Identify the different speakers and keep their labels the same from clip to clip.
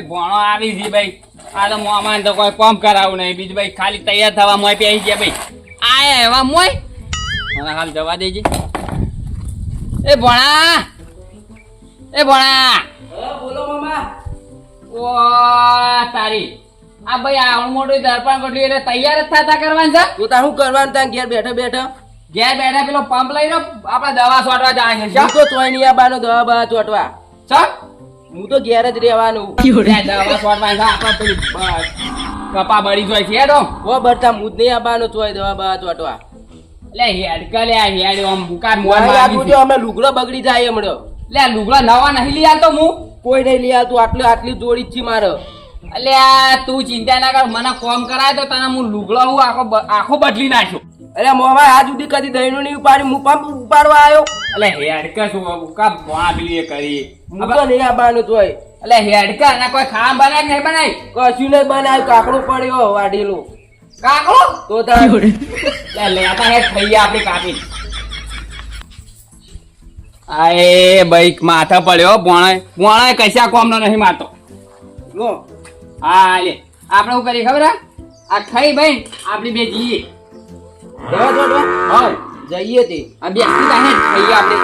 Speaker 1: ભણો આવી છે ભાઈ. આ તો મોમાં તો કોઈ કોમ કરાવું નહીં. બીજું ભાઈ ખાલી તૈયાર થવા મોય પી ગયા ભાઈ. આ એવા મોય મને હાલ જવા દેજે. એ ભણા! એ ભણા!
Speaker 2: બોલો મામા.
Speaker 1: ઓ તારી. આ ભાઈ આવડું મોટું દર્પણ કઢ્યું એટલે તૈયાર જ થતા કરવાનું છે?
Speaker 2: તું તાર શું કરવાનું ત્યાં ઘેર બેઠો બેઠો?
Speaker 1: ઘેર બેઠા પેલો પંપ લઈને આપણે દવા છોટવા જાય છે
Speaker 2: તો તોય નહીં આવવાનો દવા બવા છોટવા
Speaker 1: ચલ
Speaker 2: હું તો ઘેર જ રહેવાનું.
Speaker 1: બ- કપા બળી જોઈ છે હેડો.
Speaker 2: ઓ બરતા હું જ નહીં આવવાનો તો દવા બવા ચોટવા
Speaker 1: લે હેડ કે લે હેડ આમ બુકાર મોર
Speaker 2: મારી જો અમે લુગડો બગડી જાય હમણાં.
Speaker 1: લે લુગડા નવા નહીં લઈ આવતો હું.
Speaker 2: કોઈ નહીં લઈ આવતું આટલી આટલી જોડી જ છે મારે.
Speaker 1: અલ્યા આ તું ચિંતા ના કર મને કોમ કરાય તો તને હું લુગડો હું આખો આખો બદલી નાખ્યો
Speaker 2: અરે મોહમાં આજ સુધી કદી દહીનું નહીં ઉપાડી હું પંપ ઉપાડવા આવ્યો.
Speaker 1: એટલે હેડકા શું કા એ કરી?
Speaker 2: હું તો નહીં આવવાનું તોય
Speaker 1: એટલે હેડ કે ના કોઈ ખાવા બનાય નહીં બનાય?
Speaker 2: કશું નહીં બનાવ્યું કાકડું પડ્યો વાઢેલું.
Speaker 1: કાકડો?
Speaker 2: તો તાર
Speaker 1: લે લેતા હેડ થઈ ગયા આપણી કાપી આય ભાઈ માથા પડ્યો પોણે પોણે કશા કોમનો નહીં માતો
Speaker 2: લો.
Speaker 1: હા લે. આપણે શું કરીએ ખબર હે? આ ખાઈ ભાઈ આપણી બે જઈએ
Speaker 2: દવા ચોટવા
Speaker 1: હા.
Speaker 2: જઈએ તે.
Speaker 1: આ બેસી તા ખાઈએ આપણે.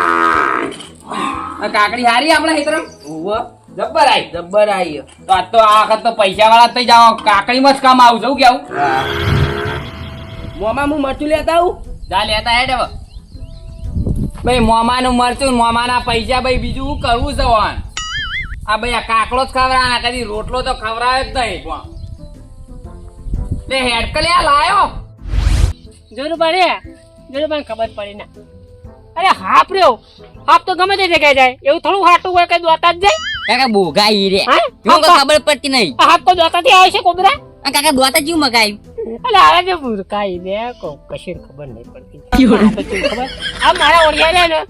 Speaker 1: આ કાકડી હારી આપણે હિતર?
Speaker 2: ઉવ્વ
Speaker 1: જબ્બર આઈ.
Speaker 2: જબ્બર આવી
Speaker 1: તો આ તો આ વખત તો પૈસા વાળા થઈ જાઓ. કાકડીમાં જ કામ આવું છું કેવું?
Speaker 2: મોમાં હું મરચું લેતા આવું?
Speaker 1: જા લેતા હેડ હવે. ભાઈ મોમાનું મરચું મોમાના પૈસા ભાઈ બીજું શું કરવું છે વાન આ ભાઈ આ કાકડો જ ખવડાવે કદી રોટલો તો ખવડાવે જ નહીં પણ. હેડ આ લાયો?
Speaker 3: જોરું પડે જોરું પણ ખબર પડી ના. અરે હાપ રહ્યો. હાપ તો ગમે તે જગ્યાએ જાય. એવું થોડું હાટું હોય કે દોતા જ જાય?
Speaker 4: કાકા બોગાઈ રે.
Speaker 3: હા?
Speaker 4: ખબર પડતી નહીં.
Speaker 3: હાફ તો દોતાથી આવે છે કોબરા?
Speaker 4: કાકા દોતા જીવ મગાયું.
Speaker 3: અલે છે ભૂરકાઈ દે કો કશી ખબર નહીં પડતી. ખબર. આ મારા ઓળિયા રે ને.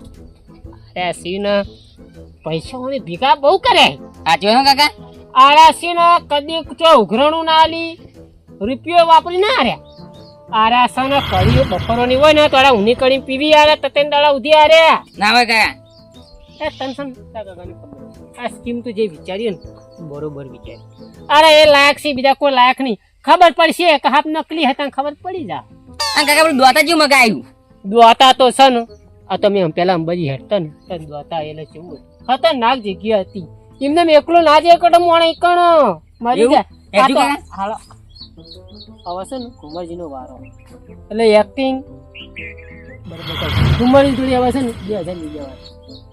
Speaker 3: અરે સીન પૈસા ભેગા બહુ કરે.
Speaker 4: સાચું હે કાકા.
Speaker 3: આરા સીન કદી ચો ઉઘરણું ના લી રૂપિયો વાપરી ના આર્યા આરા સન કડી બપોરોની હોય ને તો આરા ઊની કડી પીવી આરે તતેન દાડા ઉધી આરે.
Speaker 4: ના હોય કાકા
Speaker 3: એ તને ખબર આ સ્કીમ તું જે વિચાર્યું ને બરોબર વિચારી અરે એ લાયક છે બીજા કોઈ લાયક નહીં. ખબર પડશે કે હાફ નકલી હતા ખબર પડી જા.
Speaker 4: આ કાકા પેલું દોતા જેવું મગાયું
Speaker 3: દ્વાતા તો છે ને આ તમે પેલા અંબાજી હેઠતા ને તો દ્વાતા એટલે કેવું ખતરનાક જગ્યા હતી. એમને એકલો ના જાય કડમ મોણે કણ મરી જાય? હાલો. હવે છે ને કુંવરજીનો વારો. એટલે એક્ટિંગ કુંવરજી જોડી આવા છે ને બે હજાર બીજા વાર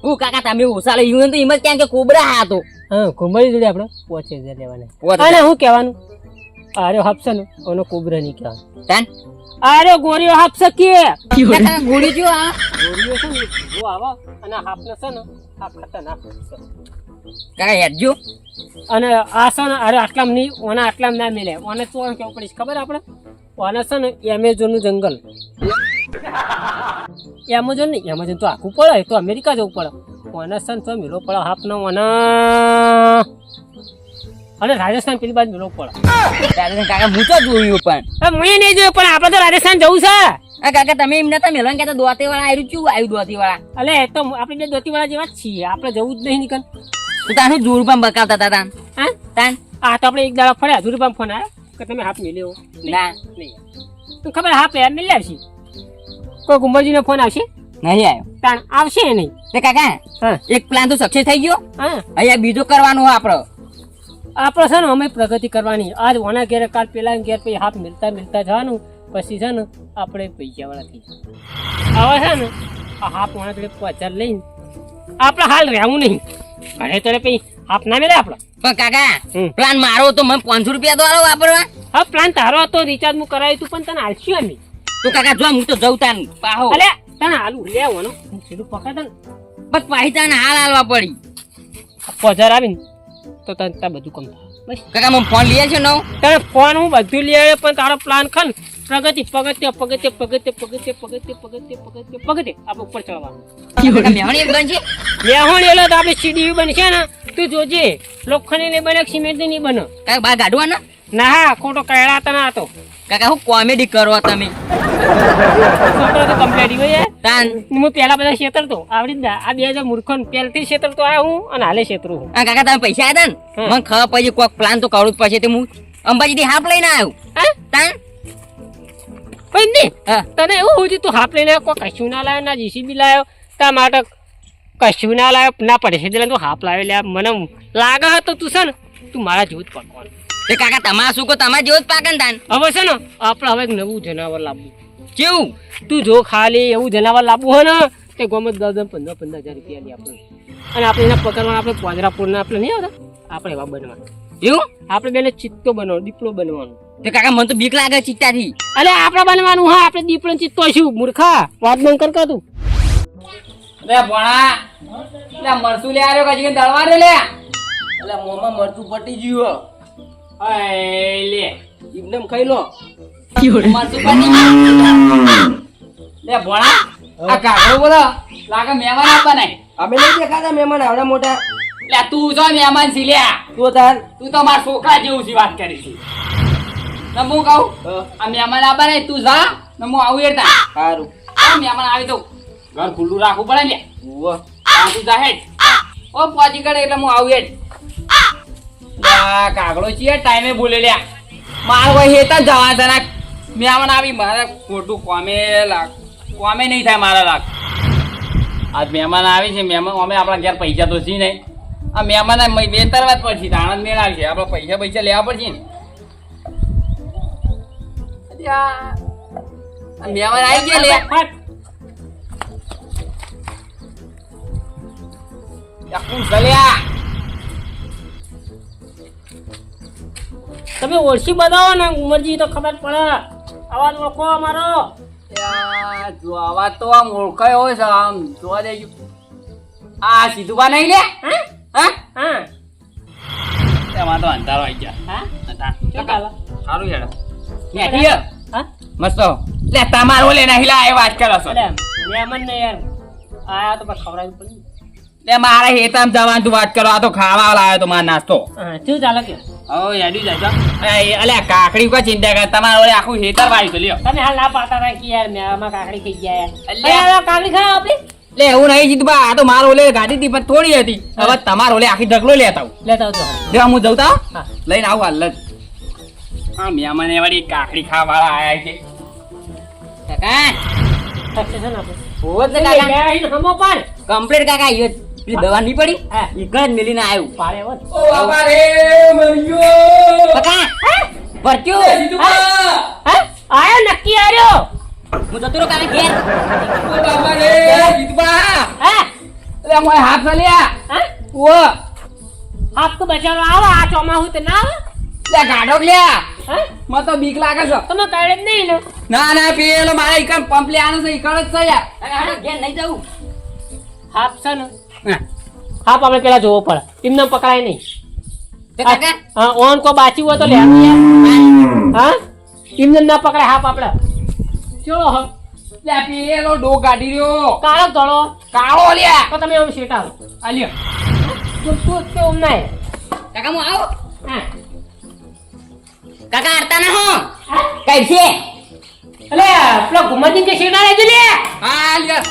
Speaker 4: હું કાકા તમે ઓછા લઈ તો એમ જ ક્યાં કે કોબરા હતો
Speaker 3: હા કુંવરજી જોડે આપણે પાંચ હજાર લેવાના. અને હું કહેવાનું? આરે હાપશે ને ઓનો કોબરા નહીં કહેવાનું. આરે ગોરીઓ હાપશે કે?
Speaker 4: કાકા ગોળી જો આ
Speaker 3: ગોરીઓ છે ને જો આવા અને હાપને છે ને આ ખતરનાક
Speaker 4: કાકા હેડજો
Speaker 3: અને આ છે ને અરે આટલામ નહીં ઓના આટલામ ના મિલે. ઓને એમ કેવું પડીશ ખબર આપણે? ઓને છે ને એમેઝોનનું જંગલ. એમેઝોન નહીં એમેઝોન તો આખું પડે તો અમેરિકા જવું પડે. ઓને છે ને તો મિલો પડે હાફનો ઓને. અને રાજસ્થાન પેલી બાજુ મિલો પડે.
Speaker 4: રાજસ્થાન કાકા હું તો જોયું પણ.
Speaker 3: મેં નહીં જોયું પણ આપણે તો રાજસ્થાન જવું છે.
Speaker 4: આ કાકા તમે એમને તો મેલવાન કહેતા દોતી વાળા આવ્યું ચું આવ્યું દોતી વાળા
Speaker 3: એટલે એ તો આપણે બે દોતીવાળા જેવા જ છીએ. આપણે જવું જ નહીં નીકળ.
Speaker 4: તું તારું જોર પણ બકાવતા હતા તાન?
Speaker 3: હા?
Speaker 4: તાન?
Speaker 3: આ તો આપણે એક દાડા ફળ્યા જોર પણ ફોન આવ્યો કે તમે હાથ લ્યો
Speaker 4: ના.
Speaker 3: નહીં. તું ખબર હા પેલા મિલ આવશે કોઈ ગુંબરજીનો ફોન આવશે?
Speaker 4: નહીં આવ્યો.
Speaker 3: તાણ આવશે નહીં.
Speaker 4: તે કાકા એક પ્લાન તો સક્સેસ થઈ ગયો.
Speaker 3: હા.
Speaker 4: અહીંયા બીજો કરવાનો હોય આપણો.
Speaker 3: આપણે છે ને અમે પ્રગતિ કરવાની. આજ ઓના ઘેર કાલ પેલા ઘેર પછી હાથ મિલતા મિલતા જવાનું પછી છે ને આપણે પૈસાવાળા થઈ. હવે છે ને આ હાફ ઓના જોડે પચાર લઈને આપણે હાલ રહેવું નહીં. ઘરે તો પછી આપ ના મેળે આપણે?
Speaker 4: પણ કાકા પ્લાન મારો તો મને પાંચસો રૂપિયા દ્વારા વાપરવા.
Speaker 3: હા પ્લાન તારો હતો રિચાર્જ હું કરાવ્યું તું પણ તને હાલશું અમે.
Speaker 4: તો કાકા જો હું તો જઉં તાન પાહો.
Speaker 3: અલે તને હાલું લેવાનું સીધું પકડ
Speaker 4: બસ પાહી તને હાલ હાલવા પડી.
Speaker 3: પગાર આવીને તો તને બધું કમ થાય.
Speaker 4: કાકા મને ફોન લઈએ છે નવ.
Speaker 3: તને ફોન હું બધું લઈ આવ્યો પણ તારો પ્લાન ખન પ્રગતિ પગત્ય પગત્ય પગત્ય પગત્ય પગત્ય પગત્ય પગત્ય પગત્ય આપણે ઉપર ચડવાનું.
Speaker 4: મેહોણી
Speaker 3: તો આપણે સીડી બનશે ને. તું જોજે લોખંડની નહીં બને સિમેન્ટ નહીં બને?
Speaker 4: બહાર કાઢવા ને?
Speaker 3: ના હા ખોટો કહેડા તો ના હતો
Speaker 4: કાકા હું કોમેડી કરો તમે?
Speaker 3: હું. પેલા બધા છેતરતો આવડી ના. આ બે હજાર મૂર્ખો પહેલથી છેતરતો આવ્યો હું અને હાલે છેતરું હું.
Speaker 4: કાકા તમે પૈસા. હતા ને? મને ખબર પછી કોક પ્લાન તો કરવું જ પડશે તે હું અંબાજી થી હાફ લઈને આવ્યો
Speaker 3: હા?
Speaker 4: તાન?
Speaker 3: પણ નહીં.
Speaker 4: હા
Speaker 3: તને એવું હોય તું હાફ લઈને આવ્યો, કોઈ કશું ના લાવ્યો ના જીસીબી લાવ્યો. તા માટે કશું ના લાવ્યો ના પડે છે તું હાફ લાવી લે મને લાગે તો તું છે ને તું મારા જેવું જ પડવાનું
Speaker 4: એ કાકા તમારા શું કહો? તમારા જેવું જ પાકન તાન.
Speaker 3: હવે છે ને આપણે હવે એક નવું જનાવર લાવવું.
Speaker 4: કેવું?
Speaker 3: તું જો ખાલી એવું જનાવર લાવવું હોય ને તે ગમે દસ દસ પંદર પંદર હજાર રૂપિયા લઈ આપણે અને આપણે એના પકડવાના આપણે પાંજરાપુરના આપણે નહીં આવતા? આપણે એવા બનવાના.
Speaker 4: એવું?
Speaker 3: આપણે બેને ચિત્તો બનવાનો દીપડો બનવાનો.
Speaker 4: તે કાકા મને તો બીક લાગે ચિત્તાથી.
Speaker 3: અરે આપણે બનવાનું હા આપણે દીપડો ચિત્તો છું મૂર્ખા વાત બંધ કર તું.
Speaker 1: અરે ભણા લે મરસું લે આવ્યો કજી દળવા રે લે.
Speaker 2: એટલે મોમાં મરતું પટી ગયું
Speaker 1: અય લે
Speaker 2: એમને ખાઈ લો.
Speaker 1: મરસું ગયું. લે ભણા આ કાકડો બોલો. લાગે મહેમાન આપવા નહીં
Speaker 2: અમે નહીં દેખાતા મહેમાન આવડા મોટા.
Speaker 1: લે તું જો મહેમાન છી લ્યા
Speaker 2: તું તાર.
Speaker 1: તું તો મારા છોકરા જેવું છે વાત કરી છે હું કહું? આ મહેમાન આબા નહીં તું જા. ને હું આવું એરતા
Speaker 2: સારું.
Speaker 1: આ મહેમાન આવી તો ઘર ખુલ્લું રાખવું પડે લે
Speaker 2: ઉવ્વ.
Speaker 1: આ તું જા હેડ. ઓ પહોંચી કરે એટલે હું આવું હેડ. આ કાગડો છીએ ટાઈમે બોલે લ્યા. માર કોઈ હેત જવા તને મહેમાન આવી મારે ખોટું કોમે લાગ કોમે નહીં થાય મારા લાગ. આજ મહેમાન આવી છે મહેમાન અમે આપણા ઘેર પૈસા તો છે નહીં. આ મહેમાન વેતરવા જ પડશે આણંદ મેળ છે. આપણે પૈસા પૈસા લેવા પડશે ને. આ મહેમાન આવી ગયા લે.
Speaker 3: તમે ઓળખી બતાવો ને ઉમરજી તો ખબર પડે. અવાજ ઓળખો અમારો.
Speaker 1: જો આવા તો આમ ઓળખાય હોય છે આમ જોવા દેજો. આ સીધુબા નહીં લે?
Speaker 3: હા?
Speaker 1: હા? એમાં તો અંધારો આવી ગયા.
Speaker 3: હા.
Speaker 1: સારું હેડો. મસ્ત. લે તમારો લે નહીં લા એ વાત કરો છો.
Speaker 3: અલે મહેમાન ને યાર. આયા તો પર ખવડાવવું પડી
Speaker 1: લે મારા હેતામ જવાનું તું વાત કરો. આ તો ખાવા લાવ્યો તો માર નાસ્તો.
Speaker 3: શું ચાલે કે?
Speaker 1: હવે હેડી જાય અલે કાકડી કો ચિંતા કર. તમારે ઓલે આખું હેતર વાળી તો લ્યો.
Speaker 3: તમે હાલ ના પાતા કે યાર આમાં કાકડી ખાઈ ગયા યાર. અલે કાકડી ખાવા આપણી
Speaker 1: લે એવું નહીં જીતબા. આ તો મારો ઓલે ગાડી હતી પણ થોડી હતી. હવે તમારો ઓલે આખી ઢગલો લેતા આવું.
Speaker 3: લેતા આવજો
Speaker 1: દેવા હું જઉં તા લઈને આવું હાલ મહેમાન એ વળી કાકડી ખાવા વાળા આયા છે.
Speaker 4: કાકા
Speaker 3: થશે છે ને આપણે?
Speaker 4: હોત ને કાકા.
Speaker 3: આઈને હમો પાડ.
Speaker 4: કમ્પ્લીટ કાકા. પેલી દવા નહીં પડી. ઈ ઘર મેલીને આવ્યું
Speaker 3: પાડે હોત
Speaker 1: ઓ બાપા રે મરિયો!
Speaker 4: કાકા ભરત્યો
Speaker 3: હા? આયો નક્કી આર્યો.
Speaker 4: હું જતો રહ્યો કાકા ઘેર.
Speaker 1: ઓ બાપા રે જીતબા
Speaker 3: હા?
Speaker 1: અરે મોય હાથ ચાલ્યા
Speaker 3: હા?
Speaker 1: ઓ.
Speaker 3: આપ તો બચારો આવો આ ચોમાસું તો ના આવે.
Speaker 1: ગાડો લ્યા.
Speaker 3: હા?
Speaker 1: મને તો બીક લાગે છે.
Speaker 3: તમે કાઢે જ નહીં ને.
Speaker 1: ના ના પેલો મારા ઈકણ પંપ લે આનો છે ઈકણ જ છે યાર.
Speaker 4: ઘેર નહીં જવું
Speaker 3: હાફ છે ને? હાફ આપણે પેલા જોવો પડે. એમને પકડાય નહીં. હા ઓન કો બાચી હોય તો લે હા? એમને ના પકડાય હાફ આપણે. ચલો હ.
Speaker 1: લે પેલો ડો કાઢી રહ્યો.
Speaker 3: કાળો ધળો
Speaker 1: કાળો લ્યા
Speaker 3: તો તમે આમ શેટાવો
Speaker 1: આલ્યો લ્યો.
Speaker 3: તું તું તે ઓમ ના
Speaker 4: કાકા હું આવો?
Speaker 3: હા.
Speaker 4: કાકા આરતા ના હા? કઈ છે?
Speaker 3: અલે પેલો ઘુમતી કે શેટા લેજો લે.
Speaker 1: હા લ્યો.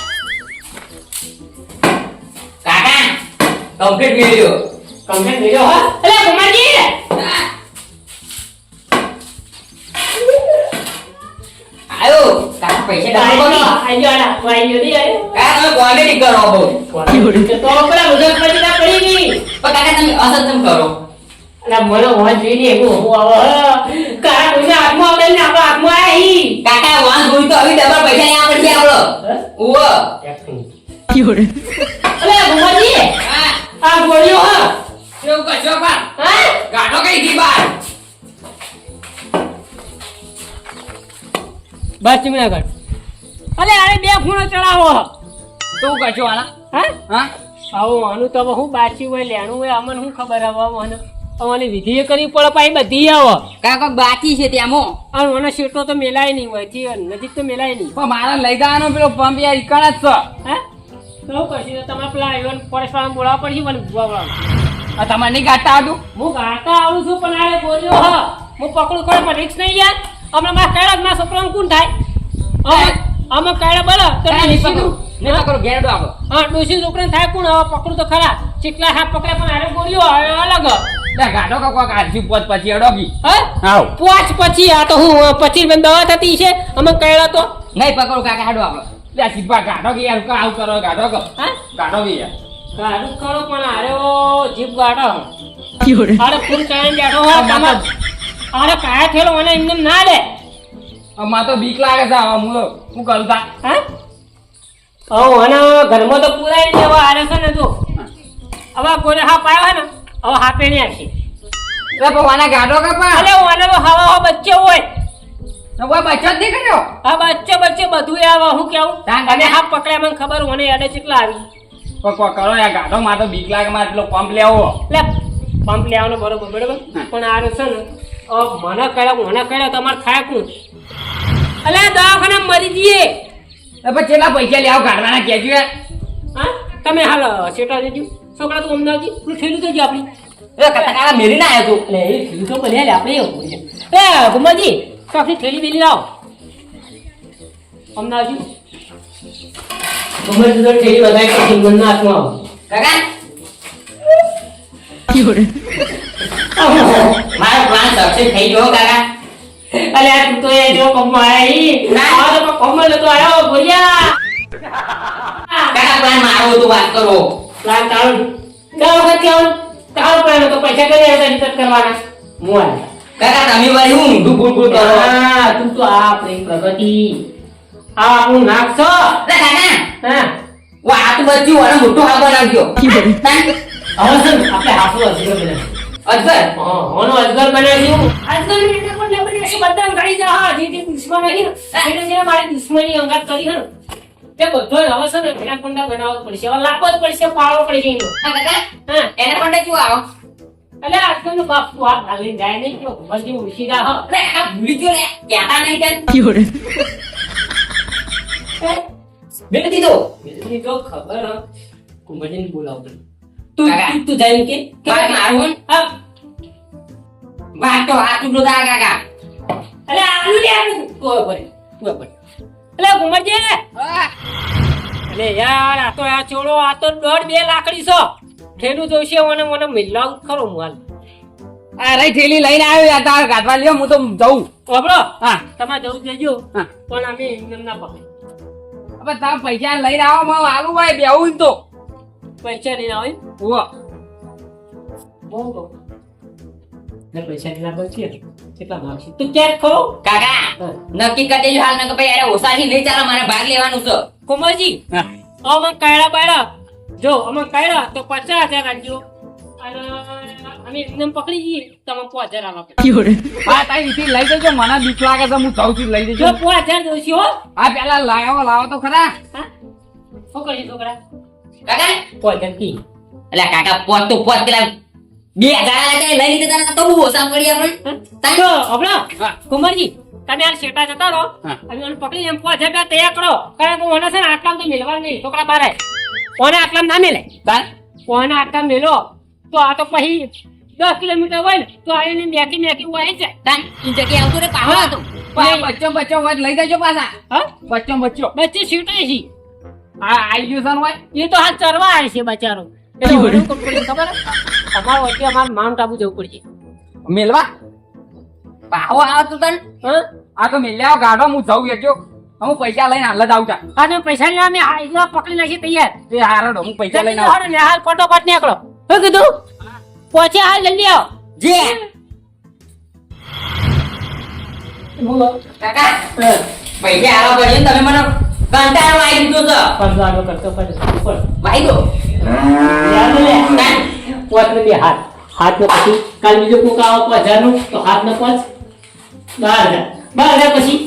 Speaker 4: કાકા કમ્પ્લીટ મેળ્યો
Speaker 3: કમ્પ્લીટ મેળ્યો હા? અલે ઘુમતી
Speaker 4: આયો કાકા પૈસા ડાલો કોની?
Speaker 3: આઈ ગયો આલા આઈ ગયો દી આયો.
Speaker 4: કાકા કોમેડી કરો બહુ.
Speaker 3: તો પેલા મુજબ પછી ના પડી ગઈ.
Speaker 4: પણ કાકા તમે અસર તમ કરો.
Speaker 3: અલા મને હોવા જોઈએ ને એવું હોવા કાકા કારા કોઈને હાથમાં આવડે ને આપણા હાથમાં આવી ઈ
Speaker 4: તો ડબલ પૈસા આપણો ઉવ.
Speaker 3: અલે
Speaker 1: હા.
Speaker 3: આ ગોળીઓ હા.
Speaker 1: કેવું કશો
Speaker 3: હા?
Speaker 1: ગાડો કઈ ગઈ બાર?
Speaker 3: બસ તમે આગળ અલે અરે બે ફૂણો ચડાવો.
Speaker 1: તું કશો આના
Speaker 3: હા?
Speaker 1: હા?
Speaker 3: આવું આનું તો હું બાચી હોય લેણું હોય અમને શું ખબર હવે મને અમારી વિધિ કરવી પડે પાછી બધી આવો.
Speaker 4: કાકા બાકી છે ત્યાં
Speaker 3: અને મને શેટો તો મેલાય નહીં હોય નજીક તો મેલાય નહીં.
Speaker 1: પણ મારા લઈ જવાનો પેલો પંપ યાર ઈકણ જ છે.
Speaker 3: હે? તો પછી તમારે પેલા આવ્યો ફોરેસ્ટ વાળા બોલાવવા પડશે મને બોલાવવા
Speaker 1: આ તમારે નહીં ગાતા આવતું
Speaker 3: હું ગાતા આવું છું પણ આ બોલ્યો હા. હું પકડું કરે પણ રિક્સ નહીં યાર. હમણાં મારા કાયડા મારા છોકરાનું કોણ થાય? અમે કાયડા બોલો તો
Speaker 1: નહીં પકડો. નહીં પકડો ઘેરડો આપો
Speaker 3: હા ડોશી છોકરાને થાય કોણ? હવે પકડું તો ખરા. ચીકલા હાથ પકડે પણ આરે બોલ્યો અલગ.
Speaker 1: લે ગાડો કા કોક આરસી પોત પછી અડોગી.
Speaker 3: હા?
Speaker 1: આવ
Speaker 3: પોચ પછી આ તો હું પછી રૂપિયાની દવા થતી છે અમે કહેલા તો.
Speaker 1: નહીં પકડો કાકા હાડો આપો લે સીપા ગાડો કે યાર આવ કરો ગાડો કો
Speaker 3: હા?
Speaker 1: ગાડો કે યાર
Speaker 3: ગાડું કરો પણ અરે ઓ જીપ ગાડો અરે ફૂલ કાયમ બેઠો હો તમાર અરે કાયા થેલો મને એમને એમ ના લે
Speaker 1: અમાર તો બીક લાગે છે આવા હું શું કરું તા.
Speaker 3: હા? ઓ અને ઘરમાં તો પૂરાય જવા આરે છે ને તું. હવે કોઈ હા પાયો ને? હવે હા નહીં આખી.
Speaker 1: એટલે પવાના ગાડો કા પા
Speaker 3: અલે ઓને તો હવા હવા બચ્ચે હોય.
Speaker 1: કોઈ બચત નહીં કર્યો?
Speaker 3: આ બચ્ચે બચ્ચે બધું આવે હું કેવું? અને હા પકડ્યા મને ખબર ઓને એડે કેટલા આવી.
Speaker 1: કરો યાર ગાડો માં તો બીક લાગે મારે એટલો પંપ લેવો.
Speaker 3: લે પંપ લેવાનો બરોબર બરોબર? પણ આ છે ને હવે મને કહેલા મને કહેલા તમારે થાય કું અલે દવાખાના મરી જઈએ.
Speaker 1: પછી કેટલા પૈસા લેવા કાઢવાના
Speaker 3: હા તમે હાલ સેટા દેજો છોકરા તો અમદાવાદ પેલું થેલું તો આપણી.
Speaker 4: એ કટકારા મેરી ના આવ્યો તું.
Speaker 3: એટલે એ થયું તો બને આપણે એવું છે. એ ગુમાજી આપણી થેલી બેલી લાવો. અમદાવાદ ગમે તો થેલી વધારે પછી મનના હાથમાં આવો.
Speaker 4: કાકા? મારો પ્લાન સક્સેસ થઈ ગયો કાકા.
Speaker 3: અલે આ તું તો એ જો કમાય
Speaker 4: ના.
Speaker 3: તો કમલ તો આયો બોલ્યા.
Speaker 4: કાકા પ્લાન મારો તું વાત કરો.
Speaker 3: પ્લાન તારું દસ વખત કેવું તારો પ્લાન તો પૈસા કરી રિટર્ન કરવાના? મોલ
Speaker 4: કાકા તમે વળી હું ઊંધું ગુડ ગુડ કરો?
Speaker 3: હા તું તો આ આપણી પ્રગતિ. આ આપણું નાક છો.
Speaker 4: કાકા
Speaker 3: હા.
Speaker 4: વા બચ્યું અને મોટો હા? બનાવજો
Speaker 3: છે ને આપણે હાફો અજગર બનાવ્યું.
Speaker 4: અજગર?
Speaker 3: હા ઓનો અજગર બનાવ્યું અજગર ને બધા ગાડી જા હા જે જે દુશ્મન ને એને મારી દુશ્મની અંગાત કરી હે. ને તે બધો હવે છે ને એનાકોન્ડા બનાવવો પડશે. હવે લાવવો જ પડશે પાડવો પડશે એનો
Speaker 4: હા એનાકોન્ડા જો આવો?
Speaker 3: એટલે આજકાલ બાપ તું આ ભાગી જાય નહીં કે બધી ઉછી જા હા.
Speaker 4: અરે આ ભૂલી ગયો રે કહેતા નહીં તે બેટી દીધો
Speaker 3: બેટી તો ખબર હ કુંભજીને બોલાવતો
Speaker 4: તું
Speaker 3: તું તું તું જઈને કે? કે
Speaker 4: મારું
Speaker 3: હા.
Speaker 4: વાત તો આ તું દાગા
Speaker 3: અરે આલુ લે આલુ તું હવે અલે કુંભજી અલે યાર આ તો આ છોડો આ તો દોઢ બે લાકડી છો. ઠેલું જોઈશે મને મને મિલાવ ખરો માલ
Speaker 1: આ અરે થેલી લઈને આવ્યો યાર તાર ગાડવા લ્યો હું તો જઉં.
Speaker 3: ખબરો
Speaker 1: હા.
Speaker 3: તમારે જવું જજો
Speaker 1: હા.
Speaker 3: પણ અમે એમ ના પકડી
Speaker 1: હવે તાર પૈસા લઈને આવો મારું આલુ હોય બેવું તો.
Speaker 3: પૈસા લઈને આવે બહુ બહુ પૈસા લઈને આવે છે કેટલા માગશે તું ક્યારે ખો.
Speaker 4: કાકા નક્કી કરી દેજો હાલ નકર ભાઈ અરે ઓસાથી નહીં ચાલે મારે ભાગ લેવાનું છે.
Speaker 3: કોમલજી
Speaker 1: હા.
Speaker 3: અમે કાયડા બાયડા જો અમે કાયડા તો પચાસ હજાર રાખજો. અને અમે એકદમ પકડી જઈએ. તો અમે પાંચ હજાર આલો
Speaker 1: હા તારી રીતે લઈ જજો મને બીક લાગે છે હું જઉં છું લઈ
Speaker 3: જો
Speaker 1: જજો
Speaker 3: પાંચ હજાર દોશી હો.
Speaker 1: હા પેલા લાવો લાવો તો ખરા.
Speaker 3: હા. છોકરા?
Speaker 4: કાકા?
Speaker 3: પાંચ હજાર
Speaker 4: એટલે કાકા પોત તો પોત પેલા બે હજાર લઈ લીધા તો બહુ ઓછા કરી આપણે
Speaker 3: તો હમણાં કુમારજી તમે આ શેટા જતા રહો.
Speaker 1: હા.
Speaker 3: અમે મને એમ પાંચ હજાર તૈયાર કરો. કારણ કે મને છે ને આટલા તો મેળવા નહીં છોકરા બાર. કોને આટલા ના મેલે?
Speaker 1: તાર
Speaker 3: કોને આટલા મેલો? તો આ તો પછી દસ કિલોમીટર હોય ને તો આ એને મેકી મેકી હોય છે.
Speaker 4: તાન ઈ જગ્યાએ આવતો રે પાહો હતો
Speaker 1: બચ્ચો બચ્ચો હોય લઈ જજો પાછા.
Speaker 3: હા?
Speaker 1: બચ્ચો બચ્ચો.
Speaker 3: બચ્ચે શીટાય છે.
Speaker 1: હા આઈ ગયું હોય
Speaker 3: એ તો હાલ ચરવા આવે છે બચારો. ખબર? માઉન્ટ આબુ જવું પડશે.
Speaker 1: મેલવા?
Speaker 4: પાહો આવો તું તન
Speaker 3: હા?
Speaker 1: આ તો મેલ્યા ગાડો હું જઉં એજો હું પૈસા લઈને હાલ જ આવતા
Speaker 3: આ તમે પૈસા લેવા અમે આ પકડી નાખી તૈયાર.
Speaker 1: એ હારડો હું પૈસા લઈને આવું.
Speaker 3: ને હાલ ફટોફટ નીકળો શું કીધું? પહોંચે હાલ જલ્દી આવો.
Speaker 4: જે. કાકા પૈસા આવા પડશે તમે મને કંટાળો આવી દીધો છે.
Speaker 3: કરતો આગળ કરતો કરતો
Speaker 4: ભાઈ દો તાન
Speaker 3: ને બે હાથ. હાથ ને પછી કાલ બીજો કોક આવો પાંચ હજારનું તો હાથ ને પાંચ. બાર હજાર. બાર હજાર પછી?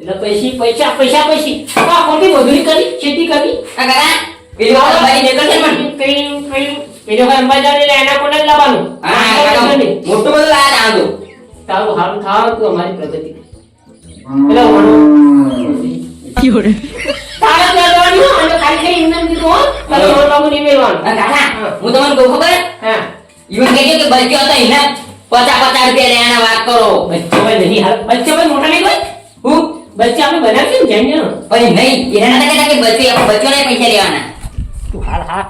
Speaker 3: એટલે પૈસી પૈસા પૈસા પૈસી. આ ખોટી મજૂરી કરી ખેતી કરી.
Speaker 4: આ કાકા પેલી વાત ભાઈ નીકળશે ને. મને
Speaker 3: કઈ કઈ બીજો અંબાજાર ને એના કોને જ લાવવાનું?
Speaker 4: હા મોટું બધું લાયા
Speaker 3: તારું હારું ખાવાનું તું અમારી પ્રગતિ. એટલે તો જવાનું હો,
Speaker 4: તમને પૈસા લેવાના
Speaker 3: તું હા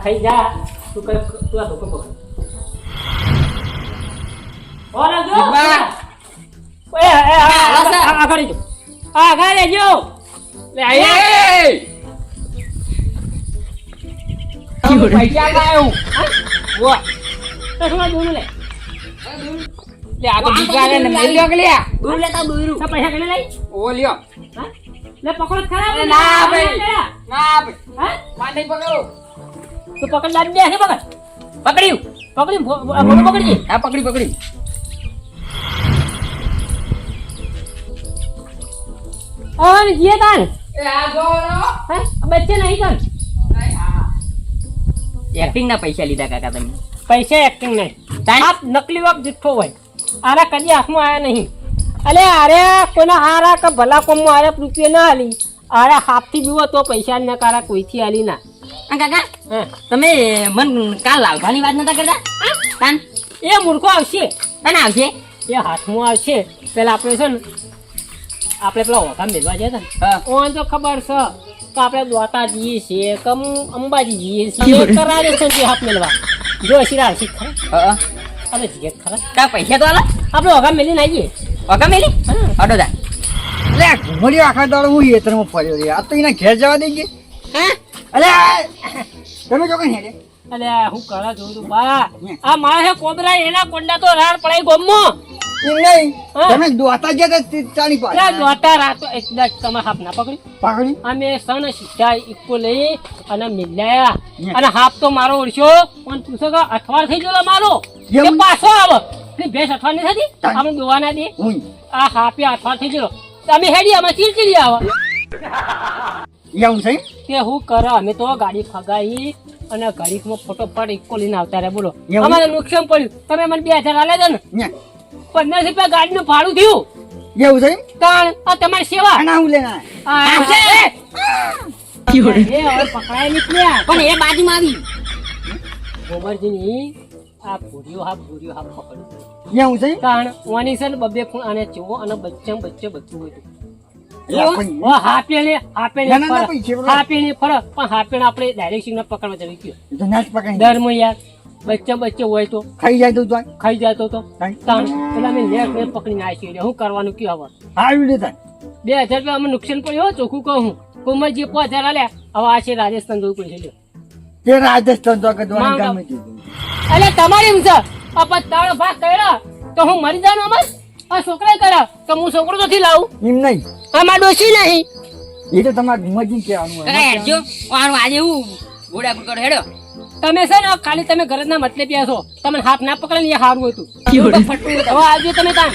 Speaker 3: ખાઈ
Speaker 1: પૈસા લાયો વાહ
Speaker 3: તો શું આ દોનું લે.
Speaker 1: લે આ તો બીજા ને મેલ લ્યો કે લે.
Speaker 4: દૂર લેતા દૂર.
Speaker 3: તો પૈસા કેને લઈ?
Speaker 1: ઓ લ્યો.
Speaker 3: હા? લે પકડ ખરા
Speaker 1: અરે ના ભાઈ. ના ભાઈ.
Speaker 3: હા?
Speaker 1: નહીં પકડો.
Speaker 3: તો પકડ લાડ દે હે પકડ. પકડ્યું. આ ભોળું પકડજી.
Speaker 1: આ પકડી પકડી.
Speaker 3: ઓન જે તાન હે બચ્ચે નહીં તાન
Speaker 4: એક્ટિંગ ના પૈસા લીધા કાકા તમે.
Speaker 3: પૈસા એક્ટિંગ નહીં? નકલી વાપ જુઠ્ઠો હોય. આરા કદી હાથમાં આવ્યા નહીં. અલે અરે કોઈના હારા કે ભલા કોમમાં આરે રૂપિયા ના હાલી આરે હાથથી બીવો તો પૈસા ના કારા કોઈથી હાલી ના.
Speaker 4: કાકા
Speaker 3: હા.
Speaker 4: તમે મન કાલ લાવવાની વાત નતા કરતા? તાન
Speaker 3: એ મૂર્ખો આવશે.
Speaker 4: તને આવશે?
Speaker 3: એ હાથમાં આવશે. પેલા આપણે છે ને આપણે પેલા ઓઘા મેળવા ગયા ને? ઓન તો ખબર છે કે આપણે દ્વાતા જઈએ છીએ કમ અંબાજી જઈએ છીએ. કરાવે છે જે હાથ મેળવા જો શિરા શીખ ખરા અરે જીએ ખરા.
Speaker 4: કા પૈસા તો આલા?
Speaker 3: આપણે હોગા મેલી ના જઈએ
Speaker 4: ઓકા મેલી અડો તા
Speaker 5: લે આ આખા દાડો હું હેતરમાં ફર્યો રે આ તો એના ઘેર જવા દઈ ગઈ.
Speaker 4: હે?
Speaker 5: અલે આ- તમે જો કઈ હેડે.
Speaker 3: અલે હું કરા જોઉં છું. બા આ માણસે કોબરા એના કોંડા તો રાડ પડાઈ ગોમો.
Speaker 5: એમ નહીં? તમે દોતા ગયા તા તે ચાલી
Speaker 3: અરે દોતા રાતો એટલે તમે હાફ ના પકડી.
Speaker 5: પાકડી?
Speaker 3: અમે સન સીધા ઇકો લઈ અને મિલાયા. અને હાફ તો મારો ઓળખ્યો પણ તું શું કહે, થઈ ગયેલો મારો. એ પાછો આવો. ભેંસ અઠવાડ નહીં થતી? આપણે દોવા ના દે. આ હાફે અઠવાડ થઈ ગયો તમે હેડી અમે ચીડચીડી આવો.
Speaker 5: એવું છે
Speaker 3: કે હું કરો અમે તો ગાડી ફગાઈ અને ઘડીકમાં ફોટોફટ ઇકો લઈને આવતા રહ્યા. બોલો. અમારે નુકસાન પડ્યું. તમે મને બે હજાર આલે છો ને. પંદર રૂપિયા ગાડીનું ભાડું થયું.
Speaker 5: એવું છે
Speaker 3: તાણ આ તમારી સેવા.
Speaker 5: ના હું લેના
Speaker 3: પકડાય નીકળ્યા.
Speaker 4: પણ એ બાજુમાં આવી.
Speaker 3: ગોબરજીની આ ભૂરીઓ હા ભૂરીઓ હા પકડ્યું
Speaker 5: એવું છે
Speaker 3: કારણ છે ને બબે ખૂણ અને ચેવો અને બચ્ચે બચ્ચે બધું હાપેણે
Speaker 5: ના, ના, ના,
Speaker 3: આપણે ડાયરેક્ટ પકડવા જવી ગયો.
Speaker 5: ના
Speaker 3: ડરમાં યાર. બચ્ચે બચ્ચે હોય તો
Speaker 5: ખાઈ જાય તો
Speaker 3: ખાઈ જાય તો? તાણ એટલે અમે લેટ લેટ પકડીને આવી છીએ શું કરવાનું કયો હવે?
Speaker 5: આવી લેતા
Speaker 3: બે હજાર રૂપિયા અમે નુકસાન પડ્યો ચોખ્ખું કહું હું. કોમર જે પાંચ હજાર આલ્યા હવે આ છે રાજસ્થાન જવું પડશે લ્યો
Speaker 5: તે રાજસ્થાન તો ગામે
Speaker 3: એટલે તમારી એમ છે. આ પછી ભાગ કર્યો તો હું મરી જાઉં અમર આ છોકરા કર્યા તો હું છોકરો નથી લાવું?
Speaker 5: એમ નહીં.
Speaker 3: આમાં ડોસી નહીં.
Speaker 5: એ તો તમારે મજી કહેવાનું
Speaker 4: આજે હું ઘોડા કરો હેડો.
Speaker 3: તમે છે ને ખાલી તમે ઘરના મતલબ છો. તમને હાથ ના પકડે ને એ સારું હતું ફટવું. હવે આવજો તમે
Speaker 6: દે